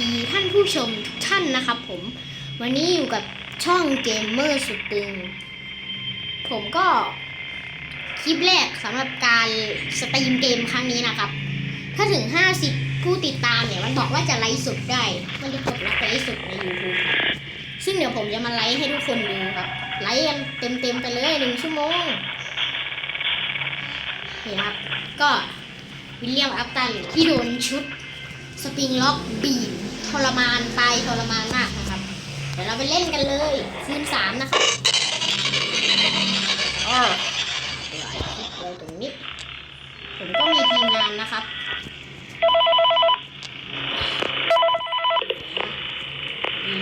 ดีท่านผู้ชมทุกท่านนะครับผม วันนี้อยู่กับช่องเกมเมอร์สุดตึง ผมก็คลิปแรกสำหรับการสตรีมเกมครั้งนี้นะครับ ถ้าถึง 50 ผู้ติดตามเนี่ย มันบอกว่าจะไลฟ์สดได้ มันจะกดรับไลฟ์สดใน YouTube ครับซึ่งเดี๋ยวผมจะมาไลฟ์ให้ทุกคนดูครับ ไลฟ์กันเต็มๆไปเลยหนึ่งชั่วโมงนี่นะครับ ก็วิลเลียมอัพตันที่โดนชุดสปริงล็อกบีบ ทรมานตายทรมานมากนะครับ เดี๋ยวเราไปเล่นกันเลยคืนสามนะครับอ้อเดี๋ยวอัดคลิปไว้ตรงนี้ ผมก็มีทีมงานนะครับ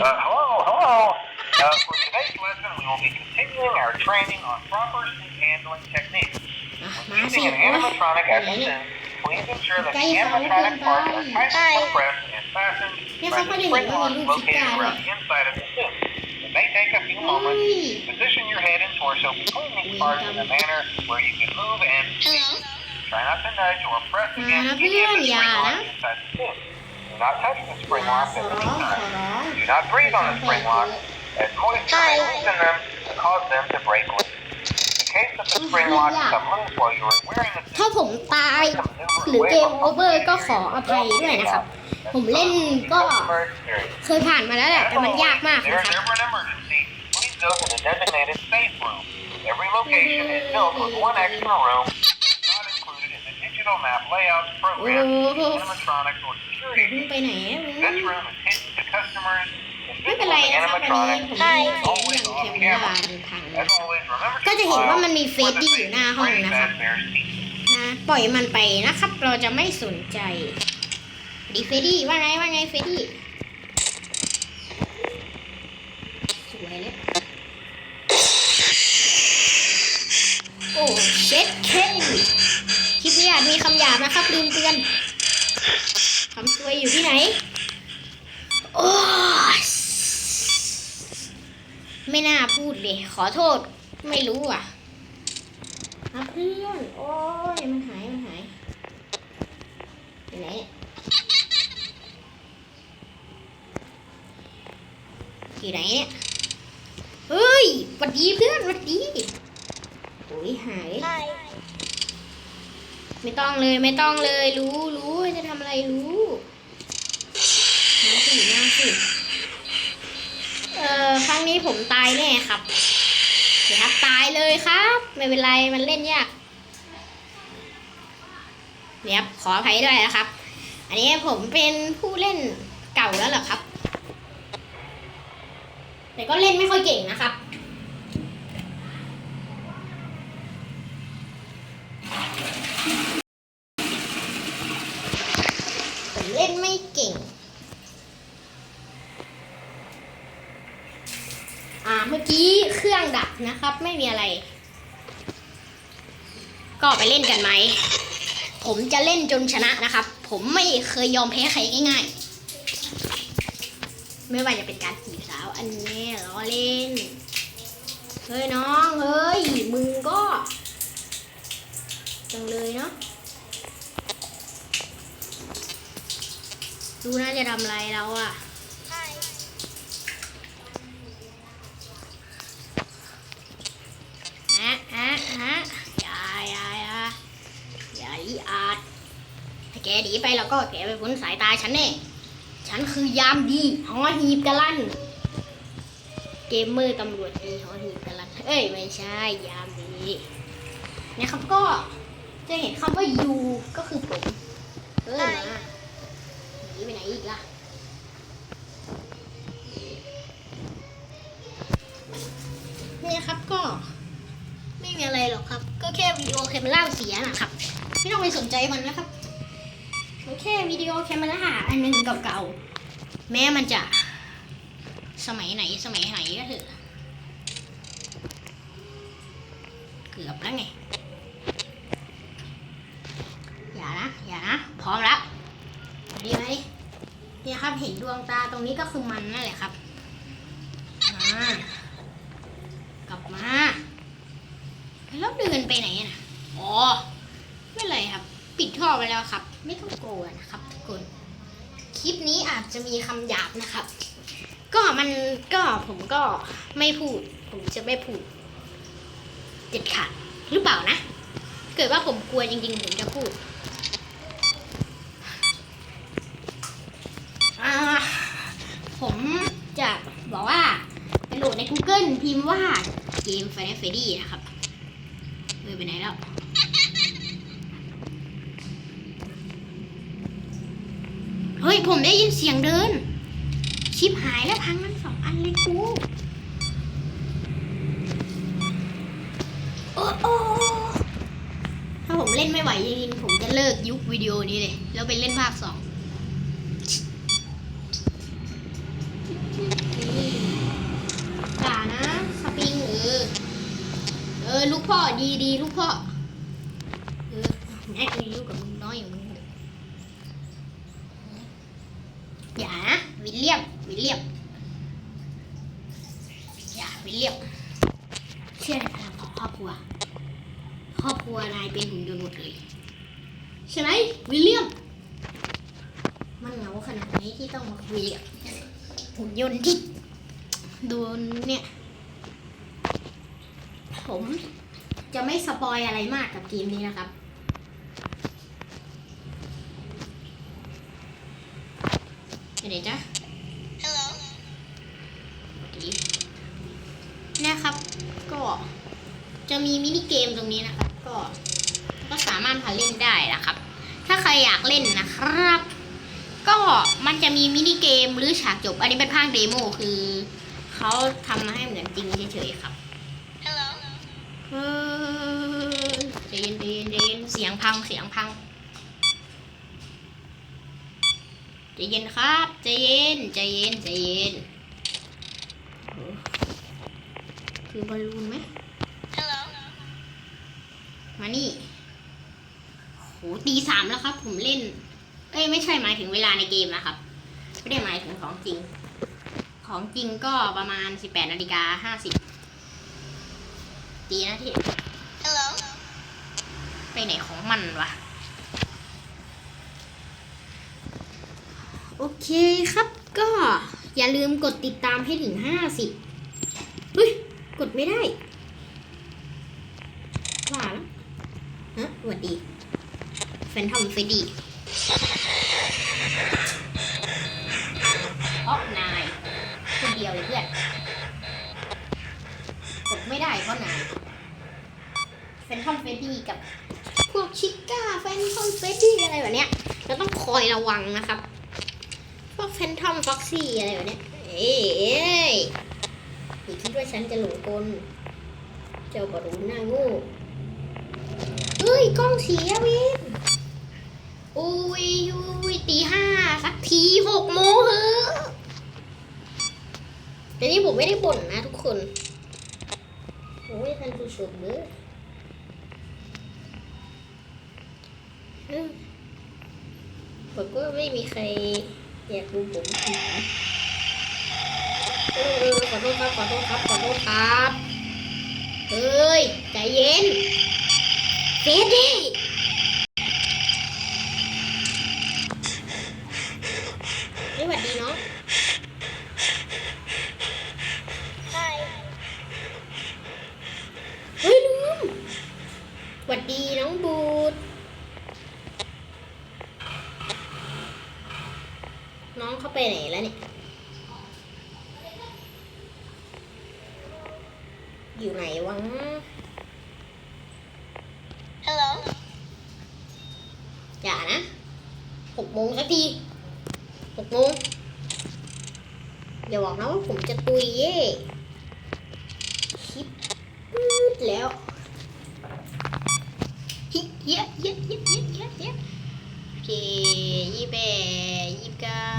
Uh, hello, hello. Uh, for today's lesson, we will be continuing our training on proper stick handling techniques. อะ When มาสิ using an โอ้ย animatronic ไ Please ensure that the animatronic parts are tightly compressed and fastened by the spring locks located around the inside of the suit. It may take a few moments. Position your head and torso between these parts in a manner where you can move and speak. Try not to nudge or press against any of the spring locks inside the suit. Do not touch the spring locks at any time. Do not breathe on the spring locks, as moisture may loosen them to cause them to break loose. ถ้าผมตายหรือเกมโอเวอร์ก็ขออภัยด้วยนะครับ ผมเล่นก็เคยผ่านมาแล้วแหละ แต่มันยากมาก If นะครับ there's ever an emergency, please go to the designated safe room. Every location is built with one extra room not included in the digital map layouts program, Oh. animatronics, or อย่าเพิ่ง security. ไปไหนอะมึง This room is hidden to customers. ไม่เป็น Invisible ไร to นะครับอันนี้ animatronics. ผมไม่ได้เสียงแคมเปญมันพัง As always, remember ก็จะเห็นว่ามันมีเฟซ when the ดี้อยู่หน้าห้องนะครับนะปล่อยมันไปนะครับ เราจะไม่สนใจดีเฟดี้ว่าไงว่าไงเฟดี้สวยเลยโอ้เช็ดเคคลิปนี้อาจมีคำหยาบนะครับลืมเตือนคำสวยอยู่ที่ไหนโอ้ไม่น่า ดเลยขอโทษไม่รู้อะอะเพื่อนโอ้ยมันหายมันหายไปไหนเนี่ยอยู่ไหนเนี่ยเฮ้ยหวัดดีเพื่อนหวัดดีโอ้ยหาย Hi. ไม่ต้องเลยไม่ต้องเลยรู้รู้ว่าจะทำอะไรรู้ ออครั้งนี้ผมตายแน่ครับเดี๋ยวครับตายเลยครับ ไม่เป็นไรมันเล่นยากเดี๋ยวครับขออภัยด้วยนะครับ อันนี้ผมเป็นผู้เล่นเก่าแล้วเหรอครับ แต่ก็เล่นไม่ค่อยเก่งนะครับ ผมเล่นไม่เก่ง อ่า เมื่อกี้เครื่องดับ นะครับ ไม่มีอะไร ก็ไปเล่นกันไหม ผมจะเล่นจนชนะนะครับ ผมไม่เคยยอมแพ้ใครง่าย ๆ ไม่ว่าจะเป็นการจีบสาวอันนี้ล้อเล่น เฮ้ยน้องเฮ้ยมึงก็ จังเลยเนาะดูน่าจะทำอะไรเราอะ Hi. อะอะอะอย่าอย่าอย่าอย่าอีอาดถ้าแก หนีไปแล้วก็แกไปพ้นสายตาฉันแน่ ฉันคือยามดีหอหีบกะลันเกมเมอร์ตำรวจดีหอหีบกะลันเอ้ยไม่ใช่ยามดี นะครับก็จะเห็นคำว่ายูก็คือผมเออมาหนีไปไหนอีกล่ะนี่ครับก็ไม่มีอะไรหรอกครับ ก็แค่วิดีโอแคมเมราเสียนะครับ ไม่ต้องไปสนใจมันนะครับ มันแค่วิดีโอแคมเมราอันหนึงเก่าๆ แม้มันจะสมัยไหนสมัยไหนก็เถอะ เกือบแล้วไง อย่านะ อย่านะ พร้อมแล้วดีไหมเนี่ยครับเห็นดวงตาตรงนี้ก็คือมันนั่นแหละครับ มากลับมา แล้วเดินไปไหนอะนะอ๋อ ไม่เป็นไรครับ ปิดท่อไปแล้วครับ ไม่ต้องกลัวนะครับทุกคนคลิปนี้อาจจะมีคำหยาบนะครับ ก็มันก็ผมก็ไม่พูด ผมจะไม่พูดเด็ดขาดหรือเปล่านะ เกิดว่าผมกลัวจริงๆ ผมจะพูดอ่าผมจะบอกว่าไปโหลดใน Google พิมพ์ว่าเกม Final Freddy นะครับเออไปไหนแล้ว เฮ้ย ผมได้ยินเสียงเดิน ชิปหายแล้วพังทั้งสองอันเลยกูโอ้โอ้ถ้าผมเล่นไม่ไหวจริงๆผมจะเลิกยุควิดีโอนี้เลย แล้วไปเล่นภาคสองด่านะสปริงเออเออ ลูกพ่อดีดีลูกพ่อ เออแม่กูยุ่งกับมึงน้อยอยู่างมึงเลย อย่านะวิลเลียมวิลเลียมอย่าวิลเลียมเชื่อในพลังของครอบครัว ครอบครัวนายเป็นหุ่นยนต์หมดเลยใช่ไหมวิลเลียม มันเหงาขนาดนี้ที่ต้องมาคุยกับหุ่นยนต์ที่โดนเนี่ย ผมจะไม่สปอยอะไรมากกับเกมนี้นะครับ ไปไหนจ๊ะ Hello. ดีนะครับ ก็จะมีมินิเกมตรงนี้นะครับ ก็ ก็สามารถพาเล่นได้นะครับ ถ้าใครอยากเล่นนะครับ ก็มันจะมีมินิเกมหรือฉากจบ อันนี้เป็นภาคเดโมคือเขาทำมาให้เหมือนจริงเฉยๆครับ Hello. เฮ้ยใจเย็นใจเย็นใจเย็นเสียงพังเสียงพัง ใจเย็นครับใจเย็นใจเย็นใจเย็นโอ้คือบอลลูนไหม Hello. มานี่โหตีสามแล้วครับ ผมเล่น เอ้ยไม่ใช่หมายถึงเวลาในเกมนะครับ ไม่ได้หมายถึงของจริง ของจริงก็ประมาณสิบแปดนาฬิกาห้าสิบตีนะที่ Hello. ไปไหนของมันวะ โอเคครับก็อย่าลืมกดติดตามให้ถึงห้าสิบเฮ้ย กดไม่ได้ว่าแล้วฮะสวัสดีแฟนทอมเฟดดี้เพราะนายคนเดียวเลยเพื่อน กดไม่ได้เพราะนายแฟนทอมเฟดดี้กับ พวกชิก้าแฟนทอมเฟดดี้อะไรแบบเนี้ยเราต้องคอยระวังนะครับ ทอมฟ็อกซี่อะไรแบบเนี้ยเอ้ยอย่าคิดว่าฉันจะหลงกล เจ้าบรู้หน้างูเฮ้ย กล้องเสียวินอุ้ยอุ้ยตีห้าสักทีหกโมงเหอแต่นี่ผมไม่ได้บ่นนะทุกคน โอ้ยท่านผู้ชมเด้ออืมผมก็ไม่มีใคร อยากดูผมอีกนะเออขอโทษครับขอโทษครับขอโทษครับเฮ้ยใจเย็นเฟดดี้นี่หวัดดีเนาะ Hi. เฮ้ยลืมหวัดดีน้องบูด น้อง เขาไปไหนแล้วเนี่ย อยู่ไหนวะ Hello. อย่านะหกโมงสักทีหกโมงอย่าบอกนะว่าผมจะตุยเย่คิดปื๊ดแล้วฮิเฮียเฮียเฮียเฮียเฮียเฮียโอเคยี่แปดยี่เก้าอย่า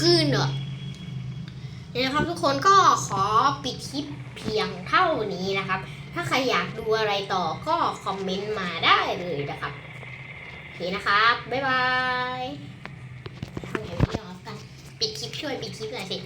ขึ้นเหรอเนี่ยนะครับทุกคนก็ขอปิดคลิปเพียงเท่านี้นะครับ ถ้าใครอยากดูอะไรต่อก็คอมเมนต์มาได้เลยนะครับเคนะครับ บ๊ายบายทำอย่างนี้ออฟกัน ปิดคลิปช่วยปิดคลิปหน่อยสิ